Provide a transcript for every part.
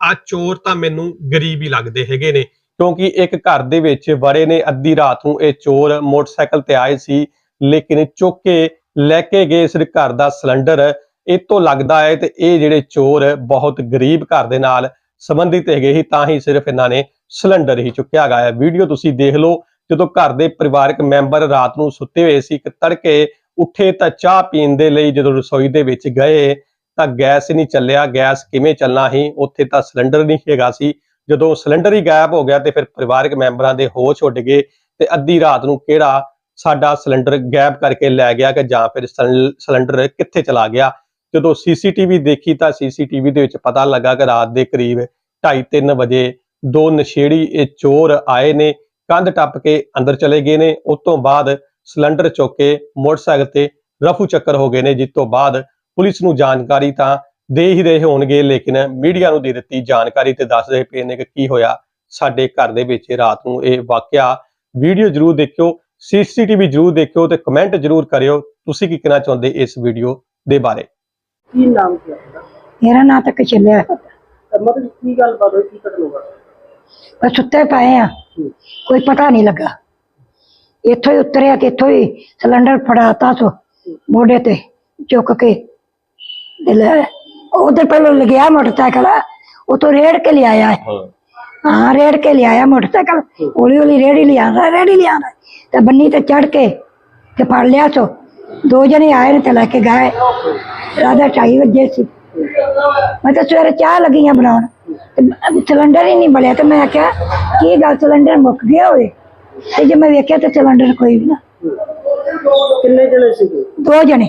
ਆ ਚੋਰ ਤਾਂ ਮੈਨੂੰ ਗਰੀਬ ਹੀ ਲੱਗਦੇ ਹੈਗੇ ਨੇ। ਕਿਉਂਕਿ ਇੱਕ ਘਰ ਦੇ ਵਿੱਚ ਵੜੇ ਨੇ ਅੱਧੀ ਰਾਤ ਨੂੰ ਇਹ ਚੋਰ ਮੋਟਰਸਾਈਕਲ ਤੇ ਆਏ ਸੀ, ਲੇਕਿਨ ਚੁੱਕ ਕੇ ਲੈ ਕੇ ਗਏ ਇਸ ਘਰ ਦਾ ਸਿਲੰਡਰ। ਇਹ ਤੋਂ ਲੱਗਦਾ ਹੈ ਤੇ ਇਹ ਜਿਹੜੇ ਚੋਰ ਬਹੁਤ ਗਰੀਬ ਘਰ ਦੇ ਨਾਲ ਸੰਬੰਧਿਤ ਹੈਗੇ ਹੀ ਤਾਂ ਹੀ ਸਿਰਫ ਇਹਨਾਂ ਨੇ ਸਿਲੰਡਰ ਹੀ ਚੁੱਕਿਆ ਗਿਆ ਹੈ। ਵੀਡੀਓ ਤੁਸੀਂ ਦੇਖ ਲਓ, ਜਦੋਂ ਘਰ ਦੇ ਪਰਿਵਾਰਕ ਮੈਂਬਰ ਰਾਤ ਨੂੰ ਸੁੱਤੇ ਹੋਏ ਸੀ ਕਿ ਤੜਕੇ, ਉੱਠੇ ਤਾਂ ਚਾਹ ਪੀਣ ਦੇ ਲਈ ਜਦੋਂ ਰਸੋਈ ਦੇ ਵਿੱਚ ਗਏ ਤਾਂ ਗੈਸ ਨਹੀਂ ਚੱਲਿਆ, ਗੈਸ ਕਿਵੇਂ ਚੱਲਣਾ ਸੀ? ਉੱਥੇ ਤਾਂ ਸਿਲੰਡਰ ਨਹੀਂ ਹੈਗਾ ਸੀ। ਜਦੋਂ ਸਿਲੰਡਰ ਹੀ ਗਾਇਬ ਹੋ ਗਿਆ ਤੇ ਫਿਰ ਪਰਿਵਾਰਕ ਮੈਂਬਰਾਂ ਦੇ ਹੋਸ਼ ਉੱਡ ਗਏ ਤੇ ਅੱਧੀ ਰਾਤ ਨੂੰ ਕਿਹੜਾ ਸਾਡਾ ਸਿਲੰਡਰ ਗਾਇਬ ਕਰਕੇ ਲੈ ਗਿਆ ਕਿ ਜਾਂ ਫਿਰ ਸਿਲੰਡਰ ਕਿੱਥੇ ਚਲਾ ਗਿਆ? ਜਦੋਂ ਸੀਸੀਟੀਵੀ ਦੇਖੀ ਤਾਂ ਸੀਸੀਟੀਵੀ ਦੇ ਵਿੱਚ ਪਤਾ ਲੱਗਾ ਕਿ ਰਾਤ ਦੇ ਕਰੀਬ 2:30 ਵਜੇ ਦੋ ਨਸ਼ੇੜੀ, ਇਹ ਚੋਰ ਆਏ ਨੇ, ਕੰਧ ਟੱਪ ਕੇ ਅੰਦਰ ਚਲੇ ਗਏ ਨੇ। ਉਸ ਤੋਂ ਬਾਅਦ ਸਿਲੰਡਰ ਚੁੱਕ ਕੇ ਮੋਟਰਸਾਈਕਲ ਤੇ ਰਫੂ ਚੱਕਰ ਹੋ ਗਏ ਨੇ, ਜਿਸ ਤੋਂ ਬਾਅਦ ਪੁਲਿਸ ਨੂੰ ਜਾਣਕਾਰੀ ਤਾਂ ਦੇ ਹੀ ਰਹੇ ਹੋਣਗੇ ਲੇਕਿਨ ਮੀਡੀਆ ਨੂੰ ਦੇ ਦਿੱਤੀ ਜਾਣਕਾਰੀ ਤੇ ਦੱਸ ਰਹੇ ਪਏ ਨੇ ਕਿ ਕੀ ਹੋਇਆ। ਸਾਡੇ ਘਰ ਦੇ ਵਿੱਚ ਰਾਤ ਨੂੰ ਇਹ ਵਾਕਿਆ ਵੀਡੀਓ ਜਰੂਰ ਦੇਖਿਓ ਸੀਸੀਟੀਵੀ ਜਰੂਰ ਦੇਖਿਓ ਤੇ ਕਮੈਂਟ ਜਰੂਰ ਕਰਿਓ। ਤੁਸੀਂ ਕੀ ਕਹਿਣਾ ਚਾਹੁੰਦੇ ਇਸ ਵੀਡੀਓ ਦੇ ਬਾਰੇ? ਕੀ ਨਾਮ ਕੀ ਮੇਰਾ ਨਾਂ ਤਾਂ ਕਚਲਿਆ। ਮਤਲਬ ਕੀ ਗੱਲ ਬਾਤ ਹੋਈ ਕੀ ਘਟਨਾ ਬਸ ਸੁੱਤੇ ਪਏ ਆ। ਕੋਈ ਪਤਾ ਨਹੀਂ ਲੱਗਾ। ਇੱਥੋਂ ਹੀ ਉਤਰਿਆ ਤੇ ਇੱਥੋਂ ਹੀ ਸਿਲੰਡਰ ਫੜਾਤਾ ਸੋ ਮੋਢੇ ਤੇ ਚੁੱਕ ਕੇ ادھر پہلو لگیا موٹر سائیکل۔ وہ تو ریڑ کے لے آیا ہے۔ ہاں۔, ہاں، ریڑ کے لے آیا موٹر سائیکل۔ ہولی ہولی ریڑھی لے آنا ریڑھی لے آنا تو بنی تے چڑھ کے تے پڑ لیا سو دو جنے آئے نے تے لے کے گئے۔ رادہ ٹائی وجے سی۔ میں تو سویرے چاہ لگی ہاں بنا سلنڈر ہی نہیں بلیا تو میں آخیا کی گل سلنڈر مک گیا ہوئے؟ تو جب میں ویکیا تو سلنڈر کوئی بھی نہ دو جنے۔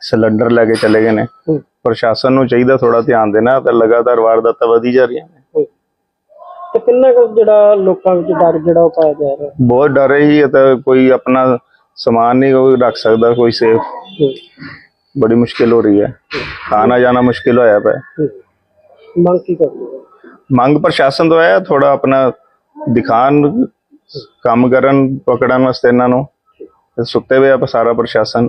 ਸਿਲੰਡਰ ਲੈ ਕੇ ਚਲੇ ਗਏ ਨੇ। ਪ੍ਰਸ਼ਾਸਨ ਨੂੰ ਚਾਹੀਦਾ ਥੋੜਾ ਧਿਆਨ ਦੇਣਾ ਤਾਂ ਲਗਾਤਾਰ ਵਾਰਦਾਤਾਂ ਵਧੀ ਜਾ ਰਹੀਆਂ ਨੇ। ਤੇ ਕਿੰਨਾ ਕੁ ਜਿਹੜਾ ਲੋਕਾਂ ਵਿੱਚ ਡਰ ਜਿਹੜਾ ਉਹ ਪਾਇਆ ਜਾ ਰਿਹਾ? ਬਹੁਤ ਡਰ ਹੈ ਤਾਂ ਕੋਈ ਆਪਣਾ ਸਮਾਨ ਨਹੀਂ ਕੋਈ ਰੱਖ ਸਕਦਾ ਕੋਈ ਸੇਫ। ਬੜੀ ਮੁਸ਼ਕਿਲ ਹੋ ਰਹੀ ਹੈ। ਆਣਾ ਜਾਣਾ ਮੁਸ਼ਕਿਲ ਹੋਇਆ ਪਿਆ। ਮੰਗ ਕੀ ਕਰਦੇ ਹੋ? ਮੰਗ ਪ੍ਰਸ਼ਾਸਨ ਤੋਂ ਹੈ ਥੋੜਾ ਆਪਣਾ ਦਿਖਾਣ ਕੰਮ ਕਰਨ ਪਕੜਨ ਵਾਸਤੇ ਇਹਨਾਂ ਨੂੰ। ਸੁੱਤੇ ਹੋਏ ਆ ਸਾਰਾ ਪ੍ਰਸ਼ਾਸਨ।